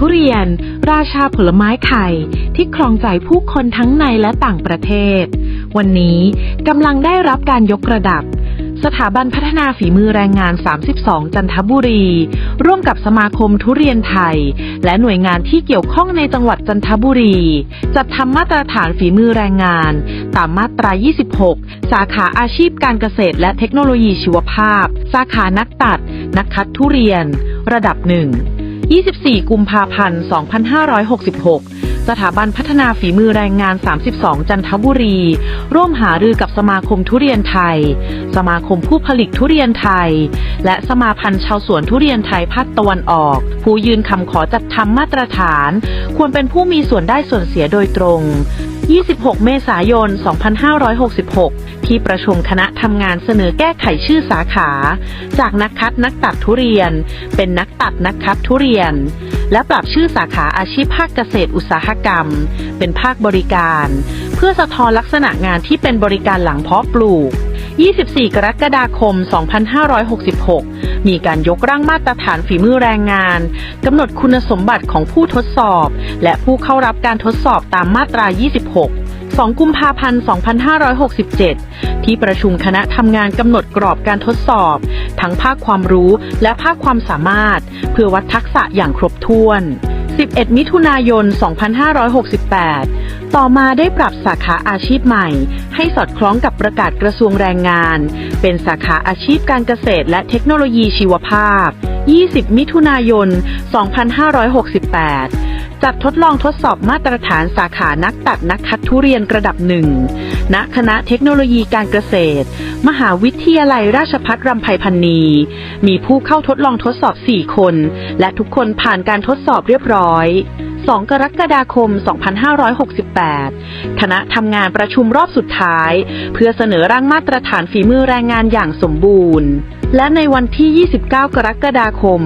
ทุเรียน ราชาผลไม้ไข่ ที่ครองใจผู้คนทั้งในและต่างประเทศ วันนี้กำลังได้รับการยกระดับ สถาบันพัฒนาฝีมือแรงงาน 32 จันทบุรี ร่วมกับสมาคมทุเรียนไทย และหน่วยงานที่เกี่ยวข้องในจังหวัดจันทบุรี จัดทำมาตรฐานฝีมือแรงงาน ตามมาตรา 26 สาขาอาชีพการเกษตรและเทคโนโลยีชีวภาพ สาขานักตัด นักคัดทุเรียน ระดับหนึ่ง 24 กุมภาพันธ์ 2566 สถาบันพัฒนาฝีมือแรงงาน 32 จันทบุรี ร่วมหารือกับสมาคมทุเรียนไทย สมาคมผู้ผลิตทุเรียนไทย และสมาพันธ์ชาวสวนทุเรียนไทยภาคตะวันออก ผู้ยืนคำขอจัดทำมาตรฐาน ควรเป็นผู้มีส่วนได้ส่วนเสียโดยตรง 26 เมษายน 2566 ที่ประชุมคณะทำงานเสนอแก้ไขชื่อสาขา จากนักคัดนักตัดทุเรียน เป็นนักตัดนักคัดทุเรียน และปรับชื่อสาขาอาชีพภาคเกษตรอุตสาหกรรม เป็นภาคบริการ เพื่อสะท้อนลักษณะงานที่เป็นบริการหลังเพาะปลูก 24 กรกฎาคม 2566 มีการยกร่างมาตรฐานฝีมือแรงงาน กำหนดคุณสมบัติของผู้ทดสอบ และผู้เข้ารับการทดสอบตามมาตรา 26 2 กุมภาพันธ์ 2567 ที่ประชุมคณะทำงานกำหนดกรอบการทดสอบ ทั้งภาคความรู้และภาคความสามารถ เพื่อวัดทักษะอย่างครบถ้วน 11 มิถุนายน 2568 ต่อมาได้ปรับสาขาอาชีพใหม่ ให้สอดคล้องกับประกาศกระทรวงแรงงาน เป็นสาขาอาชีพการเกษตรและเทคโนโลยีชีวภาพ 20 มิถุนายน 2568จัดทดลองทดสอบมาตรฐานสาขานักตัดนักคัดทุเรียนระดับหนึ่ง ณ คณะเทคโนโลยีการเกษตร มหาวิทยาลัยราชภัฏรำไพพันนี มีผู้เข้าทดลองทดสอบ 4 คน และทุกคนผ่านการทดสอบเรียบร้อย 2 กรกฎาคม 2568 คณะทำงานประชุมรอบสุดท้าย เพื่อเสนอร่างมาตรฐานฝีมือแรงงานอย่างสมบูรณ์ และในวันที่ 29 กรกฎาคม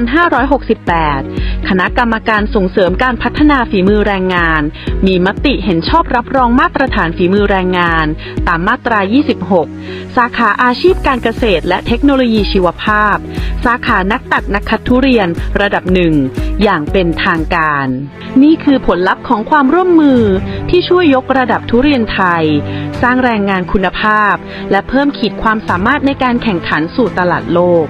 2568 คณะกรรมการส่งเสริมการพัฒนาฝีมือแรงงาน มีมติเห็นชอบรับรองมาตรฐานฝีมือแรงงาน ตามมาตรา 26 สาขาอาชีพการเกษตรและเทคโนโลยีชีวภาพ สาขานักตัดนักคัดทุเรียนระดับหนึ่งอย่างเป็นทางการ นี่คือผลลัพธ์ของความร่วมมือที่ช่วยยกระดับทุเรียนไทย สร้างแรงงานคุณภาพ และเพิ่มขีดความสามารถในการแข่งขันสู่ตลาดโลก